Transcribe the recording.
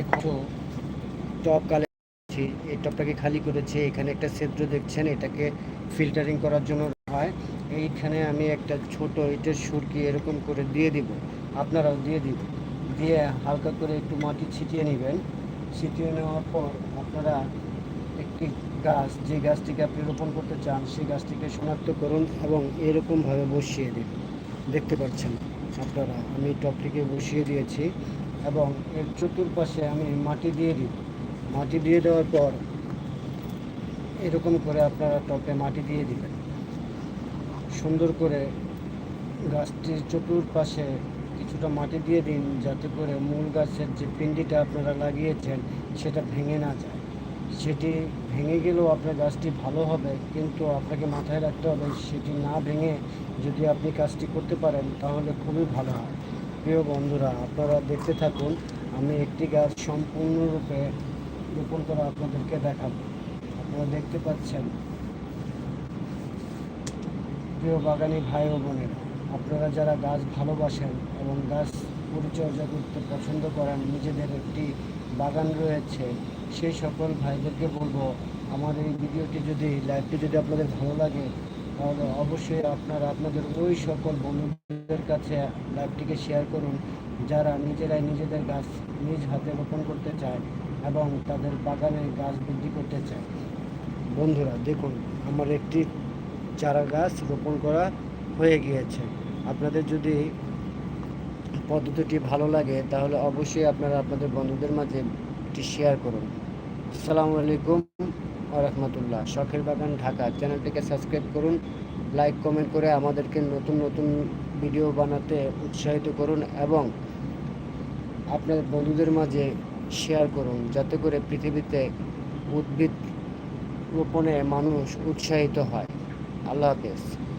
দেখো টপ কালে এই টপটাকে খালি করেছে। এখানে একটা ছিদ্র দেখছেন, এটাকে ফিল্টারিং করার জন্য হয়। এইখানে আমি একটা ছোট ইটের সুরকি এরকম করে দিয়ে দিব। আপনারাও দিয়ে দিব। দিয়ে হালকা করে একটু মাটি ছিটিয়ে নেবেন। ছিটিয়ে নেওয়ার পর আপনারা একটি গাছ, যে গাছটিকে আপনি রোপণ করতে চান, সেই গাছটিকে শনাক্ত করুন এবং এরকমভাবে বসিয়ে দিন। দেখতে পাচ্ছেন আপনারা, আমি টপটিকে বসিয়ে দিয়েছি। এবং এর চতুর্পাশে আমি মাটি দিয়ে দিই। মাটি দিয়ে দেওয়ার পর এরকম করে আপনারা টপে মাটি দিয়ে দিবেন। সুন্দর করে গাছটির চতুর্পাশে কিছুটা মাটি দিয়ে দিন যাতে করে মূল গাছের যে পিন্ডিটা আপনারা লাগিয়েছেন সেটা ভেঙে না যায়। সেটি ভেঙে গেলেও আপনার গাছটি ভালো হবে, কিন্তু আপনাকে মাথায় রাখতে হবে সেটি না ভেঙে যদি আপনি কাজটি করতে পারেন তাহলে খুবই ভালো হয়। প্রিয় বন্ধুরা, আপনারা দেখতে থাকুন, আমি একটি গাছ সম্পূর্ণরূপে রোপণ করা আপনাদেরকে দেখাবো। আপনারা দেখতে পাচ্ছেন। প্রিয় বাগানি ভাই ও বোনেরা, আপনারা যারা গাছ ভালোবাসেন এবং গাছ পরিচর্যা করতে পছন্দ করেন, নিজেদের একটি বাগান রয়েছে, সেই সকল ভাইদেরকে বলব, আমার এই ভিডিওটি যদি, লাইভটি যদি আপনাদের ভালো লাগে অবশ্যই আপনারা আপনাদের ওই সকল বন্ধুদের কাছে লাইভটিকে শেয়ার করুন, যারা নিজেরাই নিজেদের গাছ নিজ হাতে রোপণ করতে চায় এবং তাদের বাগানে গাছ বৃদ্ধি করতে চায়। বন্ধুরা, দেখুন, আমার একটি চারা গাছ রোপণ করা হয়ে গিয়েছে। আপনাদের যদি পদ্ধতিটি ভালো লাগে, তাহলে অবশ্যই আপনারা আপনাদের বন্ধুদের মাঝে এটি শেয়ার করুন। আসসালামু আলাইকুম। রহমতুল্লাহ। শখের বাগান ঢাকা। চ্যানেলটিকে সাবস্ক্রাইব করুন, লাইক, কমেন্ট করে আমাদেরকে নতুন নতুন ভিডিও বানাতে উৎসাহিত করুন এবং আপনার বন্ধুদের মাঝে শেয়ার করুন, যাতে করে পৃথিবীতে উদ্ভিদ রোপণে মানুষ উৎসাহিত হয়। আল্লাহ হাফেজ।